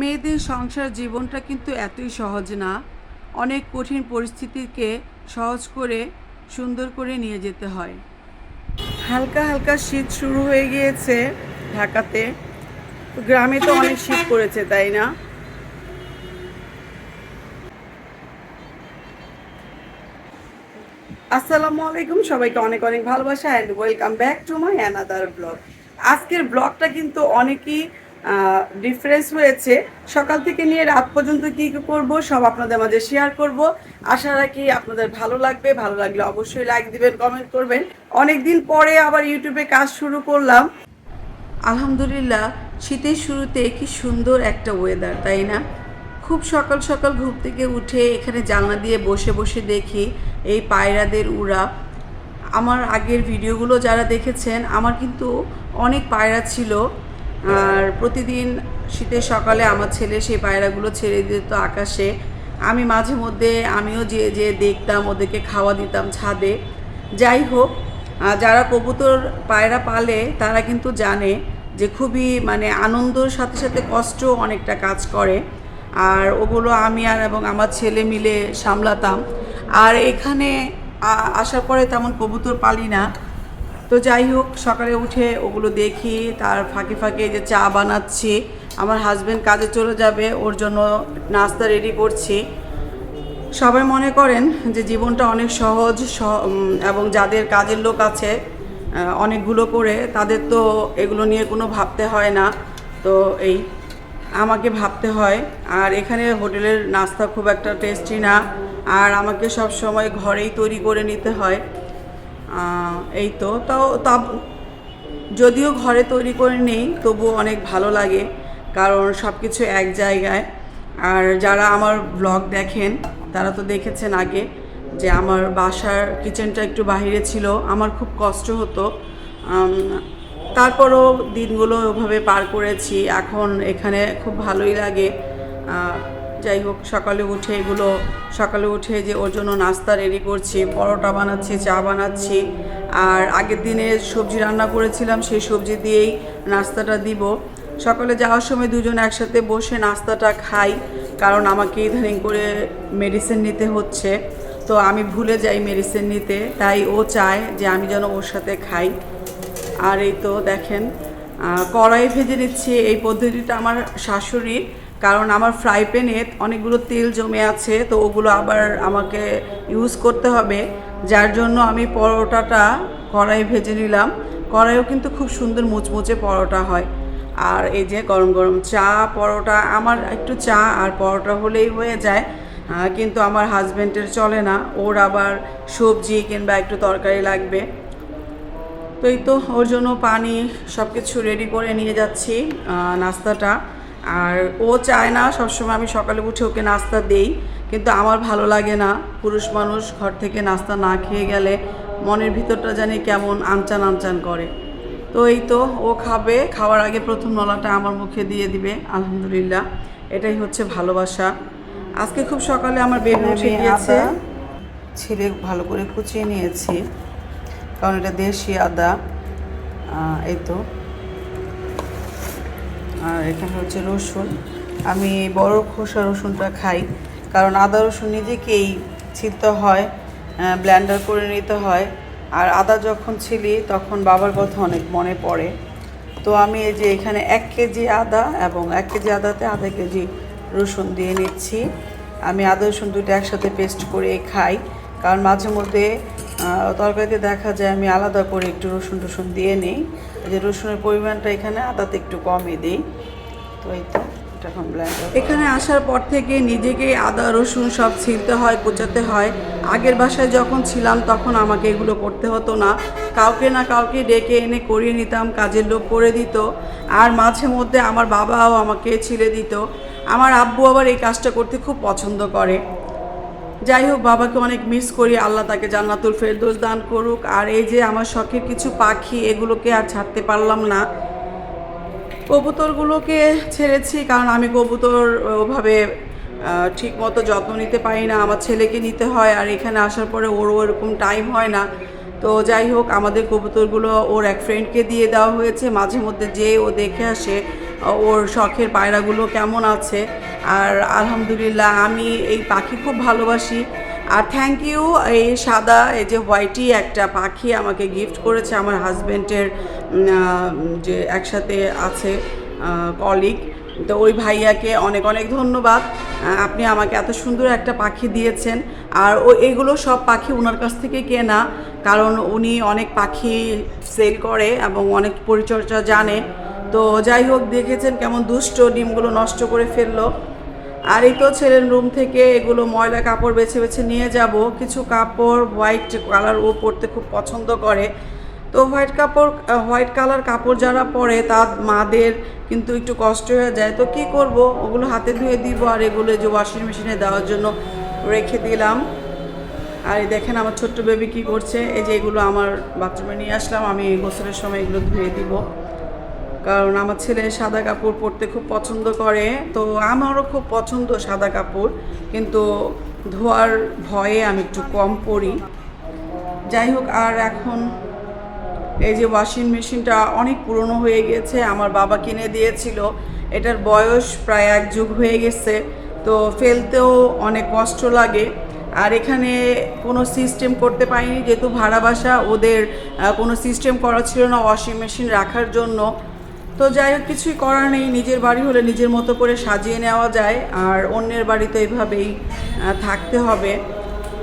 মেয়েদের সংসার জীবনটা কিন্তু এতই সহজ না। অনেক কঠিন পরিস্থিতিকে সহজ করে, সুন্দর করে নিয়ে যেতে হয়। হালকা হালকা শীত শুরু হয়ে গিয়েছে ঢাকাতে। গ্রামে তো অনেক শীত পড়েছে, তাই না? আসসালামু আলাইকুম, সবাইকে অনেক অনেক ভালোবাসা and welcome back to my another blog আজকের ব্লগটা কিন্তু অনেকই ডিফারেন্স হয়েছে। সকাল থেকে নিয়ে রাত পর্যন্ত কি কি করব, সব আপনাদের মাঝে শেয়ার করব। আশা রাখি আপনাদের ভালো লাগবে। ভালো লাগলে অবশ্যই লাইক দিবেন কমেন্ট করবেন। অনেক দিন পরে আবার ইউটিউবে কাজ শুরু করলাম। আলহামদুলিল্লাহ, শীতের শুরুতে কি সুন্দর একটা ওয়েদার তাই না? খুব সকাল সকাল ঘুম থেকে উঠে এখানে জানলা দিয়ে বসে বসে দেখি এই পায়রাদের উড়া। আমার আগের ভিডিওগুলো যারা দেখেছেন, আমার কিন্তু অনেক পায়রা ছিল। আর প্রতিদিন শীতের সকালে আমার ছেলে সেই পায়রাগুলো ছেড়ে দিত আকাশে। আমি মাঝে মধ্যে আমিও যে যে দেখতাম, ওদেরকে খাওয়া দিতাম ছাদে। যাই হোক যারা কবুতর পায়রা পালে, তারা কিন্তু জানে যে খুবই মানে আনন্দর সাথে সাথে কষ্ট অনেকটা কাজ করে। আর ওগুলো আমি আর এবং আমার ছেলে মিলে সামলাতাম। আর এখানে আসার পরে তেমন কবুতর পালি না। তো যাই হোক, সকালে উঠে ওগুলো দেখি, তার ফাঁকে ফাঁকে যে চা বানাচ্ছি। আমার হাজবেন্ড কাজে চলে যাবে, ওর জন্য নাস্তা রেডি করছি। সবাই মনে করেন যে জীবনটা অনেক সহজ এবং যাদের কাজের লোক আছে অনেকগুলো করে, তাদের তো এগুলো নিয়ে কোনো ভাবতে হয় না। তো এই, আমাকে ভাবতে হয়, আর এখানে হোটেলের নাস্তা খুব একটা টেস্টি না। আর আমাকে সব সময় ঘরেই তৈরি করে নিতে হয়। এই তো, তাও তা যদিও ঘরে তৈরি করে নেই, তবুও অনেক ভালো লাগে, কারণ সব কিছু এক জায়গায়। আর যারা আমার ব্লগ দেখেন, তারা তো দেখেছেন আগে যে আমার বাসার কিচেনটা একটু বাইরে ছিল, আমার খুব কষ্ট হতো। তারপরও দিনগুলো ওভাবে পার করেছি, এখন এখানে খুব ভালোই লাগে। যাই হোক, সকালে উঠে এগুলো, সকালে উঠে যে ওর জন্য নাস্তা রেডি করছি, পরোটা বানাচ্ছি, চা বানাচ্ছি, আর আগের দিনে সবজি রান্না করেছিলাম, সেই সবজি দিয়েই নাস্তাটা দিব। সকালে যাওয়ার সময় দুজন একসাথে বসে নাস্তাটা খাই, কারণ আমাকে ইদানিং করে মেডিসিন নিতে হচ্ছে। তো আমি ভুলে যাই মেডিসিন নিতে, তাই ও চায় যে আমি যেন ওর সাথে খাই। আর এই তো দেখেন কড়াই ভেজে নিচ্ছি, এই পদ্ধতিটা আমার শাশুড়ির। কারণ আমার ফ্রাই প্যানে অনেকগুলো তেল জমে আছে, তো ওগুলো আবার আমাকে ইউজ করতে হবে, যার জন্য আমি পরোটাটা কড়াই ভেজে নিলাম। কড়াইও কিন্তু খুব সুন্দর মুচমুচে পরোটা হয়। আর এই যে গরম গরম চা, পরোটা, আমার একটু চা আর পরোটা হলেই হয়ে যায়। কিন্তু আমার হাজব্যান্ডের চলে না, ওর আবার সবজি কিংবা একটু তরকারি লাগবে। তো এই তো, ওর জন্য পানি সব কিছু রেডি করে নিয়ে যাচ্ছি নাস্তাটা। আর ও চায় না সবসময় আমি সকালে উঠে ওকে নাস্তা দেই কিন্তু আমার ভালো লাগে না। পুরুষ মানুষ ঘর থেকে নাস্তা না খেয়ে গেলে মনের ভিতরটা জানি কেমন আনচান আনচান করে। তো এই তো ও খাবে খাওয়ার আগে প্রথম নলাটা আমার মুখে দিয়ে দিবে আলহামদুলিল্লাহ। এটাই হচ্ছে ভালোবাসা। আজকে খুব সকালে আমার বেবি উঠে গিয়েছে। ছিঁড়ে ভালো করে কুচিয়ে নিয়েছি কারণ এটা দেশি আদা। এই তো। আর এখানে হচ্ছে রসুন। আমি বড় খোসা রসুনটা খাই, কারণ আদা রসুন নিজেকেই ছিলতে হয় ব্ল্যান্ডার করে নিতে হয়। আর আদা যখন ছিলি, তখন বাবার কথা অনেক মনে পড়ে। তো আমি এই যে এখানে এক কেজি আদা এবং এক কেজি আদাতে আধা কেজি রসুন দিয়ে নিচ্ছি। আমি আদা রসুন দুটো একসাথে পেস্ট করে খাই, কারণ মাঝে মধ্যে তরকারিতে দেখা যায় আমি আলাদা করে একটু রসুন টসুন দিয়ে নিই। যে রসুনের পরিমাণটা এখানে আদাতে একটু কমই দিই। তো এই তো এখানে আসার পর থেকে নিজেকেই আদা, রসুন সব ছিলতে হয় কোচাতে হয়। আগের বাসায় যখন ছিলাম তখন আমাকে এগুলো করতে হতো না। কাউকে না কাউকে ডেকে এনে করিয়ে নিতাম, কাজের লোক করে দিত। আর মাঝে মধ্যে আমার বাবাও আমাকে ছিলে দিত। আমার আব্বু আবার এই কাজটা করতে খুব পছন্দ করে। যাই হোক বাবাকে অনেক মিস করি। আল্লাহ তাকে জান্নাতুল ফেরদৌস দান করুক। আর এই যে আমার শখের কিছু পাখি, এগুলোকে আর ছাড়তে পারলাম না। কবুতরগুলোকে ছেড়েছি, কারণ আমি কবুতর ওভাবে ঠিক মতো যত্ন নিতে পারি না। আমার ছেলেকে নিতে হয়, আর এখানে আসার পরে ওর ওরকম টাইম হয় না। তো যাই হোক আমাদের কবুতরগুলো ওর এক ফ্রেন্ডকে দিয়ে দেওয়া হয়েছে। মাঝে মধ্যে যে ও দেখে আসে। ওর শখের পায়রাগুলো কেমন আছে। আর আলহামদুলিল্লাহ আমি এই পাখি খুব ভালোবাসি। আর থ্যাংক ইউ এই সাদা, এই যে হোয়াইটি একটা পাখি আমাকে গিফট করেছে আমার হাজব্যান্ডের যে একসাথে আছে কলিগ তো ওই ভাইয়াকে অনেক অনেক ধন্যবাদ। আপনি আমাকে এত সুন্দর একটা পাখি দিয়েছেন। আর ও, এগুলো সব পাখি ওনার কাছ থেকে কেনা। কারণ উনি অনেক পাখি সেল করে এবং অনেক পরিচর্যা জানে। তো যাই হোক, দেখেছেন কেমন দুষ্ট ডিমগুলো নষ্ট করে ফেলল। আর এই তো ছেলের রুম থেকে এগুলো ময়লা কাপড় বেছে বেছে নিয়ে যাব। কিছু কাপড় হোয়াইট কালার ও পরতে খুব পছন্দ করে। তো হোয়াইট কাপড়, হোয়াইট কালার কাপড় যারা পরে তার মাদের কিন্তু একটু কষ্ট হয়ে যায়। তো কি করব? ওগুলো হাতে ধুয়ে দিব আর এগুলো যে ওয়াশিং মেশিনে দেওয়ার জন্য রেখে দিলাম। আর এই দেখেন আমার ছোট্ট বেবি কি করছে? এই যে এগুলো আমার বাথরুমে নিয়ে আসলাম। আমি এই গোসলের সময় এগুলো ধুয়ে দিব। কারণ আমার ছেলে সাদা কাপড় পরতে খুব পছন্দ করে। তো আমারও খুব পছন্দ সাদা কাপড়, কিন্তু ধোয়ার ভয়ে আমি একটু কম পরি। যাই হোক, আর এখন এই যে ওয়াশিং মেশিনটা অনেক পুরনো হয়ে গেছে, আমার বাবা কিনে দিয়েছিল। এটার বয়স প্রায় এক যুগ হয়ে গেছে, তো ফেলতেও অনেক কষ্ট লাগে। আর এখানে কোনো সিস্টেম করতে পারিনি, যেহেতু ভাড়া বাসা, ওদের কোনো সিস্টেম করা ছিল না ওয়াশিং মেশিন রাখার জন্য। তো যাই হোক, কিছুই করার নেই। নিজের বাড়ি হলে নিজের মতো করে সাজিয়ে নেওয়া যায়, আর অন্যের বাড়িতে এইভাবেই থাকতে হবে।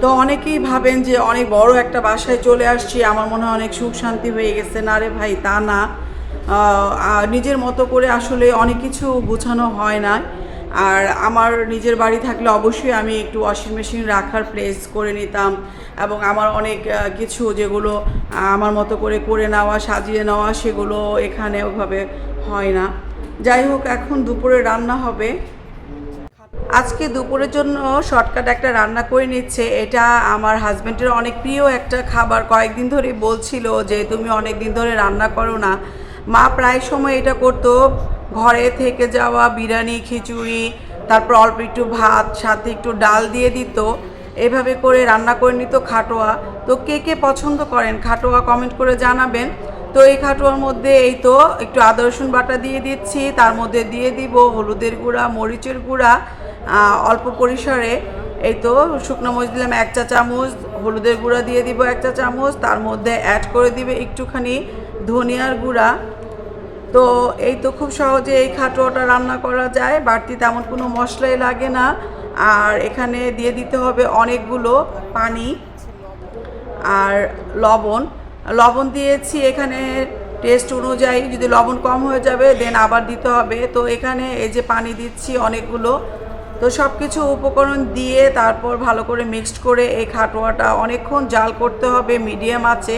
তো অনেকেই ভাবেন যে অনেক বড় একটা বাসায় চলে আসছি, আমার মনে হয় অনেক সুখ শান্তি হয়ে গেছে। না রে ভাই, তা না। নিজের মতো করে আসলে অনেক কিছু গোছানো হয় না। আর আমার নিজের বাড়ি থাকলে অবশ্যই আমি একটু ওয়াশিং মেশিন রাখার প্লেস করে নিতাম এবং আমার অনেক কিছু যেগুলো আমার মতো করে করে নেওয়া, সাজিয়ে নেওয়া সেগুলো এখানে ওভাবে হয় না। যাই হোক, এখন দুপুরে রান্না হবে। আজকে দুপুরের জন্য শর্টকাট একটা রান্না করে নিচ্ছে। এটা আমার হাজব্যান্ডের অনেক প্রিয় একটা খাবার। কয়েকদিন ধরে বলছিল যে, তুমি অনেক দিন ধরে রান্না করো না। মা প্রায় সময় এটা করতো ঘরে থেকে যাওয়া, বিরিয়ানি, খিচুড়ি, তারপর অল্প একটু ভাত, সাথে একটু ডাল দিয়ে দিত। এভাবে করে রান্না করে নিত খাটোয়া। তো কে কে পছন্দ করেন খাটোয়া কমেন্ট করে জানাবেন। তো এই খাটোয়ার মধ্যে এই তো একটু আদা, রসুন বাটা দিয়ে দিচ্ছি। তার মধ্যে দিয়ে দিব হলুদের গুঁড়া, মরিচের গুঁড়া অল্প পরিসরে। এই তো শুকনো মরিচ দিলাম এক চা চামচ, হলুদের গুঁড়া দিয়ে দিব এক চা চামচ। তার মধ্যে অ্যাড করে দিবে একটুখানি ধনিয়ার গুঁড়া। তো এই তো খুব সহজে এই খাটোয়াটা রান্না করা যায়, বাড়তি তেমন কোনো মশলাই লাগে না। আর এখানে দিয়ে দিতে হবে অনেকগুলো পানি আর লবণ। লবণ দিয়েছি এখানে টেস্ট অনুযায়ী, যদি লবণ কম হয়ে যাবে দেন আবার দিতে হবে। তো এখানে এই যে পানি দিচ্ছি অনেকগুলো। তো সব কিছু উপকরণ দিয়ে তারপর ভালো করে মিক্সড করে এই খাটোয়াটা অনেকক্ষণ জাল করতে হবে মিডিয়াম আছে।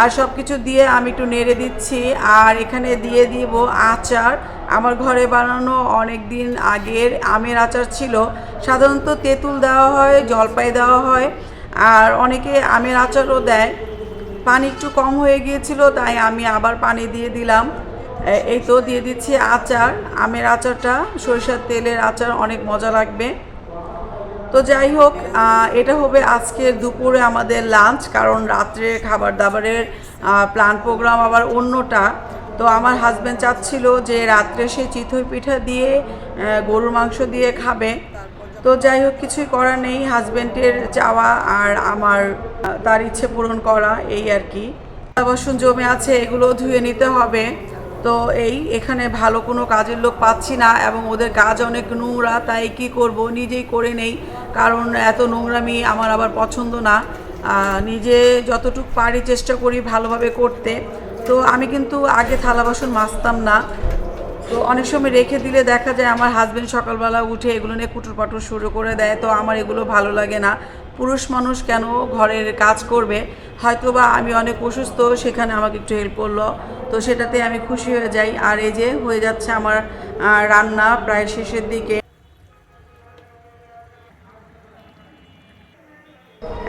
আর সব কিছু দিয়ে আমি একটু নেড়ে দিচ্ছি। আর এখানে দিয়ে দিব আচার। আমার ঘরে বানানো অনেক দিন আগের আমের আচার ছিল। সাধারণত তেঁতুল দেওয়া হয়, জলপাই দেওয়া হয়। আর অনেকে আমের আচারও দেয়। পানি একটু কম হয়ে গিয়েছিল, তাই আমি আবার পানি দিয়ে দিলাম। এই তো দিয়ে দিচ্ছি আচার। আমের আচারটা, সরিষার তেলের আচার অনেক মজা লাগবে। তো যাই হোক এটা হবে আজকের দুপুরে আমাদের লাঞ্চ কারণ রাত্রে খাবার দাবারের প্ল্যান প্রোগ্রাম আবার অন্যটা। তো আমার হাজব্যান্ড চাচ্ছিল যে রাত্রে সে চিতই পিঠা দিয়ে গরুর মাংস দিয়ে খাবে। তো যাই হোক, কিছুই করার নেই হাজব্যান্ডের চাওয়া আর আমার তার ইচ্ছে পূরণ করা, এই আর কি। বাসন জমে আছে এগুলো ধুয়ে নিতে হবে। তো এই এখানে ভালো কোনো কাজের লোক পাচ্ছি না এবং ওদের কাজ অনেক নোংরা, তাই কি করব? নিজেই করে নেই। কারণ এত নোংরামি আমার আবার পছন্দ না। নিজে যতটুকু পারি চেষ্টা করি ভালোভাবে করতে। তো আমি কিন্তু আগে থালা বাসন মাজতাম না। তো অনেক সময় রেখে দিলে দেখা যায় আমার হাজবেন্ড সকালবেলা উঠে এগুলো নিয়ে কুটুর পাটুর শুরু করে দেয়। তো আমার এগুলো ভালো লাগে না। পুরুষ মানুষ কেন ঘরের কাজ করবে? হয়তো বা আমি অনেক অসুস্থ, সেখানে আমাকে একটু হেল্প করল। তো সেটাতে আমি খুশি হয়ে যাই। আর এই যে হয়ে যাচ্ছে আমার রান্না প্রায় শেষের দিকে।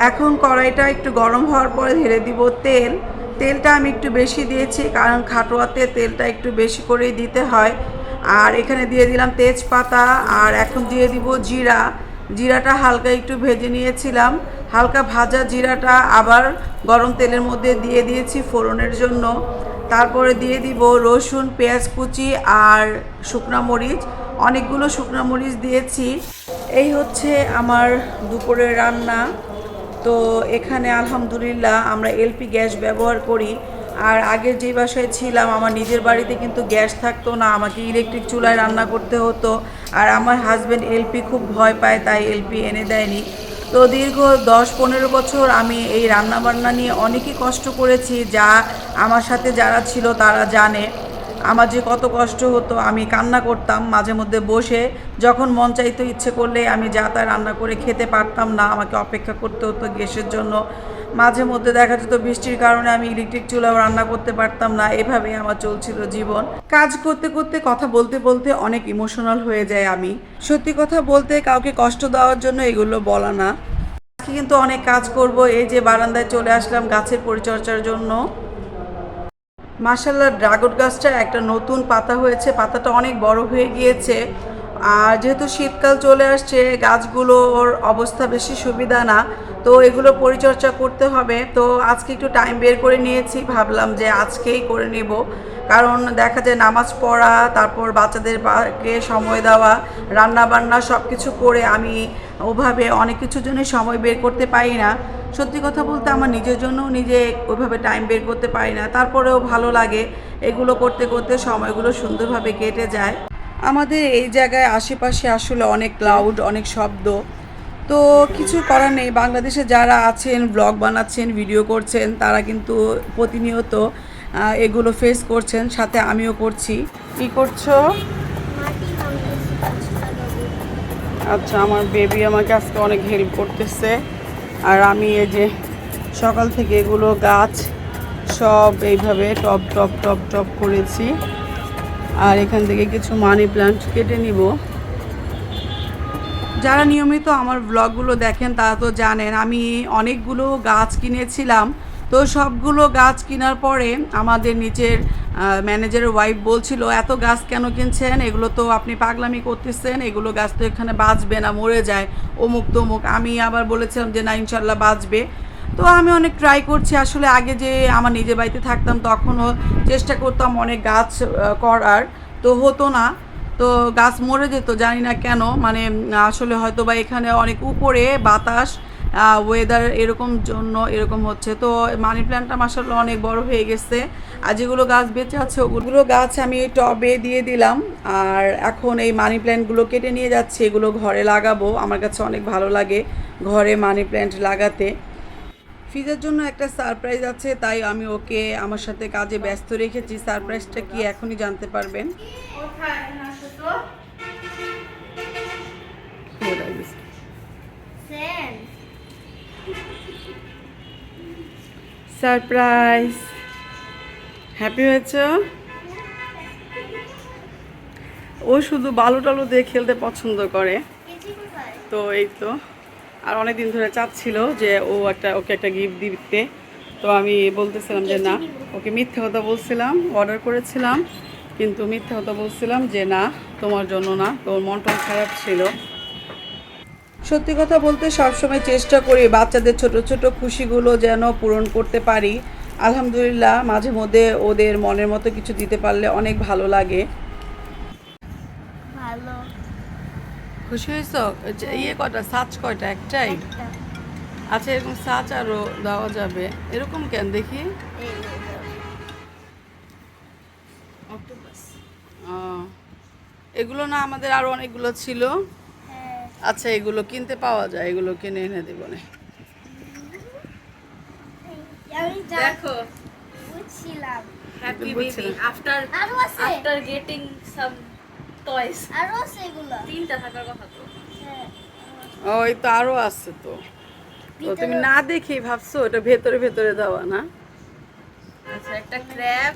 এখন কড়াইটা একটু গরম হওয়ার পরে ঢেলে দিব তেল। তেলটা আমি একটু বেশি দিয়েছি, কারণ খাটোয়াতে তেলটা একটু বেশি করেই দিতে হয়। আর এখানে দিয়ে দিলাম তেজপাতা, আর এখন দিয়ে দিব জিরা। জিরাটা হালকা একটু ভেজে নিয়েছিলাম। হালকা ভাজা জিরাটা আবার গরম তেলের মধ্যে দিয়ে দিয়েছি ফোড়নের জন্য। তারপরে দিয়ে দিব রসুন, পেঁয়াজ কুচি আর শুকনা মরিচ। অনেকগুলো শুকনা মরিচ দিয়েছি। এই হচ্ছে আমার দুপুরের রান্না। তো এখানে আলহামদুলিল্লাহ আমরা এলপি গ্যাস ব্যবহার করি। আর আগের যে বাসায় ছিলাম, আমার নিজের বাড়িতে কিন্তু গ্যাস থাকতো না, আমাকে ইলেকট্রিক চুলায় রান্না করতে হতো। আর আমার হাজব্যান্ড এলপি খুব ভয় পায়, তাই এলপি এনে দেয়নি। তো দীর্ঘ দশ পনেরো বছর আমি এই রান্নাবান্না নিয়ে অনেকই কষ্ট করেছি, যা আমার সাথে যারা ছিল তারা জানে। আমার যে কত কষ্ট হতো, আমি কান্না করতাম মাঝে মধ্যে বসে। যখন মন চাইতো, ইচ্ছে করলে আমি যা তা রান্না করে খেতে পারতাম না, আমাকে অপেক্ষা করতে হতো গ্যাসের জন্য। মাঝে মধ্যে দেখা যেত বৃষ্টির কারণে আমি ইলেকট্রিক চুলাও রান্না করতে পারতাম না, এভাবেই আমার চলছিল জীবন। কাজ করতে করতে, কথা বলতে বলতে অনেক ইমোশনাল হয়ে যায় আমি। সত্যি কথা বলতে কাউকে কষ্ট দেওয়ার জন্য এগুলো বলা না। আজকে কিন্তু অনেক কাজ করব, এই যে বারান্দায় চলে আসলাম গাছের পরিচর্যার জন্য। মাসাল্লাহ ড্রাগন গাছটা একটা নতুন পাতা হয়েছে, পাতাটা অনেক বড় হয়ে গিয়েছে। আর যেহেতু শীতকাল চলে আসছে, গাছগুলোর অবস্থা বেশি সুবিধা না। তো এগুলো পরিচর্যা করতে হবে। তো আজকে একটু টাইম বের করে নিয়েছি, ভাবলাম যে আজকেই করে নেব। কারণ দেখা যায় নামাজ পড়া, তারপর বাচ্চাদের বাকে সময় দেওয়া রান্না বান্না সব কিছু করে আমি ওভাবে অনেক কিছুর জন্য সময় বের করতে পারি না। সত্যি কথা বলতে আমার নিজের জন্য নিজে ওইভাবে টাইম বের করতে পারি না। তারপরেও ভালো লাগে এগুলো করতে করতে সময়গুলো সুন্দরভাবে কেটে যায়। আমাদের এই জায়গায় আশেপাশে আসলে অনেক ক্লাউড অনেক শব্দ। তো কিছু করার নেই। বাংলাদেশে যারা আছেন ব্লগ বানাচ্ছেন ভিডিও করছেন, তারা কিন্তু প্রতিনিয়ত এগুলো ফেস করছেন, সাথে আমিও করছি। কি করছ। আচ্ছা আমার বেবি আমাকে আজকে অনেক হেল্প করতেছে। আর আমি এই যে সকাল থেকে এগুলো গাছ সব এইভাবে টপ টপ টপ টপ করেছি। আর এখান থেকে কিছু মানি প্লান্ট কেটে নিব। যারা নিয়মিত আমার ব্লগগুলো দেখেন, তারা তো জানেন, আমি অনেকগুলো গাছ কিনেছিলাম। তো সবগুলো গাছ কেনার পরে আমাদের নিচের ম্যানেজারের ওয়াইফ বলছিল, এত গাছ কেন কিনছেন? এগুলো তো আপনি পাগলামি করতেছেন, এগুলো গাছ তো এখানে বাঁচবে না, মরে যায়। অমুক তমুক, আমি আবার বলেছিলাম যে, না ইনশাল্লাহ বাঁচবে। তো আমি অনেক ট্রাই করছি, আসলে আগে যে আমার নিজের বাড়িতে থাকতাম, তখনও চেষ্টা করতাম অনেক গাছ করার। তো হতো না। তো গাছ মরে যেত, জানি না কেন। মানে আসলে হয়তো বা এখানে অনেক উপরে বাতাস ওয়েদার এরকম জন্য এরকম হচ্ছে। তো মানি প্ল্যান্টটা মাসাল্লাহ অনেক বড় হয়ে গেছে। আর যেগুলো গাছ বেঁচে আছে, ওগুলো গাছ আমি টবে দিয়ে দিলাম। আর এখন এই মানি প্ল্যান্টগুলো কেটে নিয়ে যাচ্ছি, এগুলো ঘরে লাগাবো। আমার কাছে অনেক ভালো লাগে ঘরে মানি প্ল্যান্ট লাগাতে। ফিজের জন্য একটা সারপ্রাইজ আছে, তাই আমি ওকে আমার সাথে কাজে ব্যস্ত রেখেছি। সারপ্রাইজটা কি এখনই জানতে পারবেন. সারপ্রাইজ হ্যাপি হয়েছ? ও শুধু বালু টালু দিয়ে খেলতে পছন্দ করে। তো এই তো। আর অনেক দিন ধরে চাচ্ছিল যে ও একটা ওকে একটা গিফট দিতে। তো আমি বলতেছিলাম যে না ওকে মিথ্যে কথা বলছিলাম অর্ডার করেছিলাম। কিন্তু মিথ্যে কথা বলছিলাম যে না তোমার জন্য না তোর মনটা খারাপ ছিল। সত্যি কথা বলতে সবসময় চেষ্টা করি বাচ্চাদের ছোট ছোট খুশিগুলো যেন পূরণ করতে পারি। আলহামদুলিল্লাহ মাঝে মধ্যে ওদের মনের মতো কিছু দিতে পারলে অনেক ভালো লাগে। ভালো। খুশি হয়েছ? ইয়ে কটা? সাজ কয়টা? একটাই? আচ্ছা এরকম সাচ আরও দেওয়া যাবে। এরকম কেন? দেখি এই যে, আহ, এগুলো না আমাদের আরও অনেকগুলো ছিল। হ্যাঁ, আচ্ছা এগুলো কিনতে পাওয়া যায় এগুলো কিনে এনে দেবো না। দেখো। বুঝছিলাম। Happy baby after after getting some toys আরও আছে এগুলো। তিনটা থাকার কথা তো। হ্যাঁ, ওই তো আরও আছে তো। তো তুমি না দেখেই ভাবছ এটা ভেতরে ভেতরে দেওয়া না? আচ্ছা একটা ক্র্যাব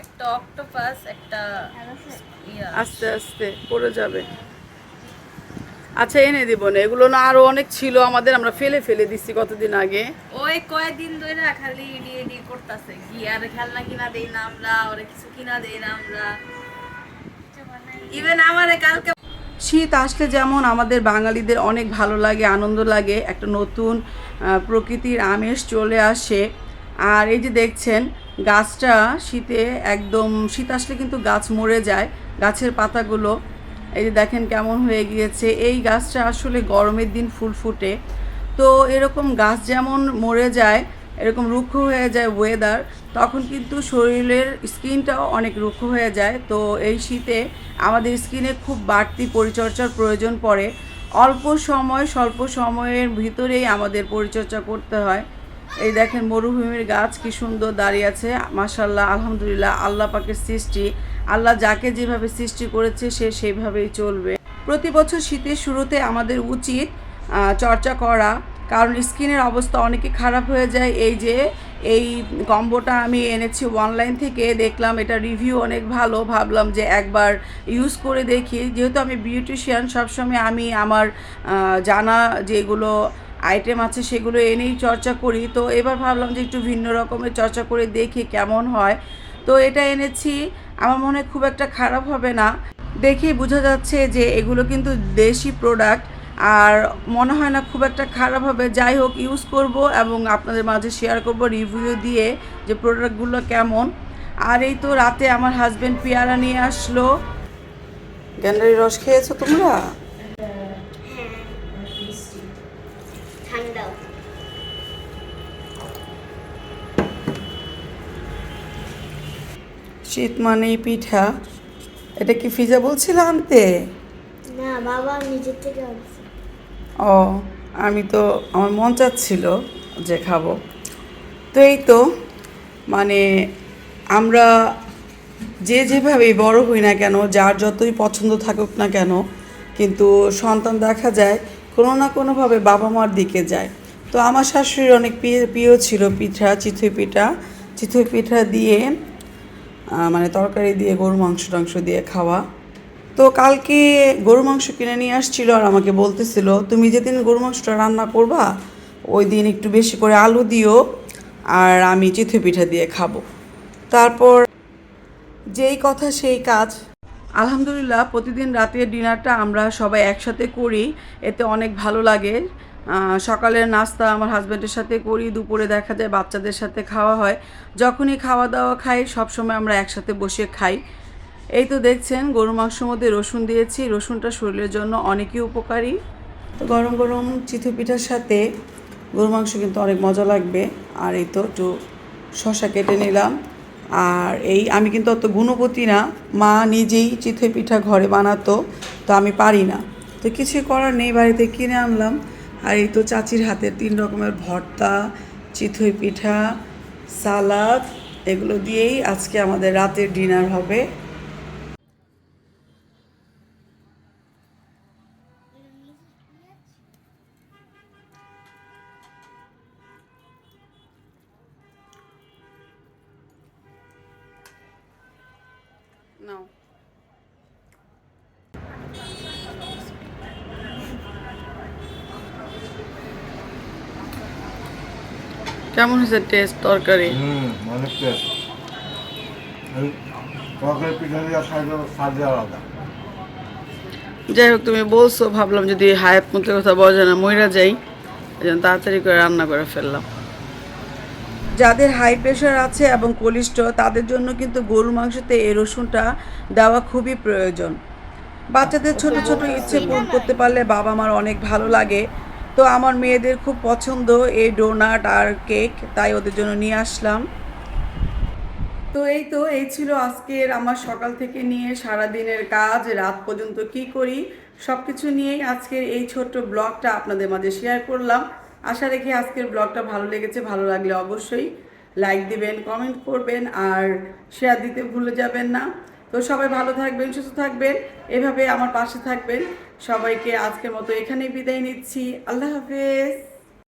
একটা অক্টোপাস একটা আস্তে আস্তে পড়ে যাবে। আচ্ছা এনে দিব না। এগুলো না আরও অনেক ছিল আমাদের আমরা ফেলে ফেলে দিচ্ছি কতদিন আগে। ওই কয়েকদিন ধরে খালি ইডি ইডি করতেছে। কি আর খেলনা কিনা দেই না আমরা ওরে কিছু কিনা দেই না আমরা। ইভেন আমারে কালকে শীত আসলে যেমন আমাদের বাঙালিদের অনেক ভালো লাগে আনন্দ লাগে একটা নতুন প্রকৃতির আমেজ চলে আসে। আর এই যে দেখছেন গাছটা শীতে একদম, শীত আসলে কিন্তু গাছ মরে যায়, গাছের পাতাগুলো। এই যে দেখেন কেমন হয়ে গিয়েছে। এই গাছটা আসলে গরমের দিন ফুল ফুটে। তো এরকম গাছ যেমন মরে যায়, এরকম রুক্ষ হয়ে যায় ওয়েদার তখন কিন্তু শরীরের স্কিনটাও অনেক রুক্ষ হয়ে যায়। তো এই শীতে আমাদের স্কিনে খুব বাড়তি পরিচর্যার প্রয়োজন পড়ে। অল্প সময়, স্বল্প সময়ের ভিতরেই আমাদের পরিচর্যা করতে হয়। এই দেখেন, মরুভূমির গাছ কি সুন্দর দাঁড়িয়ে আছে। মাশাল্লাহ আলহামদুলিল্লাহ, আল্লাহ পাকের সৃষ্টি। আল্লাহ যাকে যেভাবে সৃষ্টি করেছে, সে সেইভাবেই চলবে। প্রতি বছর শীতের শুরুতে আমাদের উচিত চর্চা করা। কারণ স্কিনের অবস্থা অনেকে খারাপ হয়ে যায়। এই যে, এই কম্বোটা আমি এনেছি অনলাইন থেকে, দেখলাম এটা রিভিউ অনেক ভালো। ভাবলাম যে একবার ইউজ করে দেখি। যেহেতু আমি বিউটিশিয়ান, সবসময় আমি আমার জানা যেগুলো আইটেম আছে সেগুলো এনেই চর্চা করি। তো এবার ভাবলাম যে একটু ভিন্ন রকমের চর্চা করে দেখি কেমন হয়। তো এটা এনেছি। আমার মনে খুব একটা খারাপ হবে না। দেখেই বোঝা যাচ্ছে যে এগুলো কিন্তু দেশি প্রোডাক্ট আর মনে হয় না খুব একটা খারাপ হবে। যাই হোক ইউজ করব এবং আপনাদের মাঝে শেয়ার করব রিভিউ দিয়ে যে প্রোডাক্টগুলো কেমন। আর এই তো রাতে আমার হাজব্যান্ড পেয়ারা নিয়ে আসলো। গ্যান্ডারি রস খেয়েছো তোমরা? শীত মানেই পিঠা এটা কি ফিজা বলছিল আনতে? না বাবা নিজের থেকে আনছে। ও আমি তো আমার মন চাচ্ছিল যে খাব। তো এই তো মানে আমরা যে যেভাবেই বড় হই না কেন যার যতই পছন্দ থাকুক না কেন কিন্তু সন্তান দেখা যায় কোনো না কোনোভাবে বাবা মার দিকে যায়। তো আমার শাশুড়ির অনেক প্রিয় ছিল পিঠা চিথই পিঠা। চিথই পিঠা দিয়ে মানে তরকারি দিয়ে গরু মাংস টাংস দিয়ে খাওয়া। তো কালকে গরু মাংস কিনে নিয়ে আসছিল আর আমাকে বলতেছিল, তুমি যেদিন গরু মাংসটা রান্না করবা, ওই দিন একটু বেশি করে আলু দিও আর আমি চিথই পিঠা দিয়ে খাব। তারপর যেই কথা, সেই কাজ আলহামদুলিল্লাহ, প্রতিদিন রাতের ডিনারটা আমরা সবাই একসাথে করি। এতে অনেক ভালো লাগে। সকালের নাস্তা আমার হাজব্যান্ডের সাথে করি, দুপুরে দেখা যায় বাচ্চাদের সাথে খাওয়া হয়। যখনই খাওয়া দাওয়া খাই, সবসময় আমরা একসাথে বসে খাই। এই তো দেখছেন গরু মাংসের মধ্যে রসুন দিয়েছি। রসুনটা শরীরের জন্য অনেকই উপকারী। তো গরম গরম চিতই পিঠার সাথে গরু মাংস কিন্তু অনেক মজা লাগবে। আর এই তো একটু শশা কেটে নিলাম। আর এই আমি কিন্তু অত গুণবতী না। মা নিজেই চিথে পিঠা ঘরে বানাতো, তো আমি পারি না। তো কিছু করার নেই, বাড়িতে কিনে আনলাম। আর এই তো চাচির হাতে তিন রকমের ভর্তা চিথই পিঠা, সালাদ, এগুলো দিয়েই আজকে আমাদের রাতের ডিনার হবে। নাও কেমন হয়েছে টেস্ট তরকারি? হুম অনেক টেস্ট তরকারি আলাদা। যাই হোক তুমি বলছো ভাবলাম যদি হায়াত মতো কথা বলা যায় না মইরা যাই। তাড়াতাড়ি করে রান্না করে ফেললাম। যাদের হাই প্রেশার আছে এবং কোলেস্ট্রল তাদের জন্য কিন্তু গরু মাংসতে এই রসুনটা দেওয়া খুবই প্রয়োজন। বাচ্চাদের ছোট ছোট ইচ্ছে পূরণ করতে পারলে বাবা মার অনেক ভালো লাগে। তো আমার মেয়েদের খুব পছন্দ এই ডোনাট আর কেক তাই ওদের জন্য নিয়ে আসলাম। তো এই তো, এই ছিল আজকের আমার সকাল থেকে নিয়ে সারা দিনের কাজ, রাত পর্যন্ত কি করি সব কিছু নিয়েই আজকের এই ছোট্ট ব্লগটা আপনাদের মাঝে শেয়ার করলাম। আশা রেখে আজকের ব্লগটা ভালো লেগেছে, ভালো লাগলে অবশ্যই লাইক দিবেন কমেন্ট করবেন আর শেয়ার দিতে ভুলে যাবেন না। তো সবাই ভালো থাকবেন, সুস্থ থাকবেন, এভাবে আমার পাশে থাকবেন। সবাইকে আজকের মতো এখানেই বিদায় নিচ্ছি। আল্লাহ হাফেজ।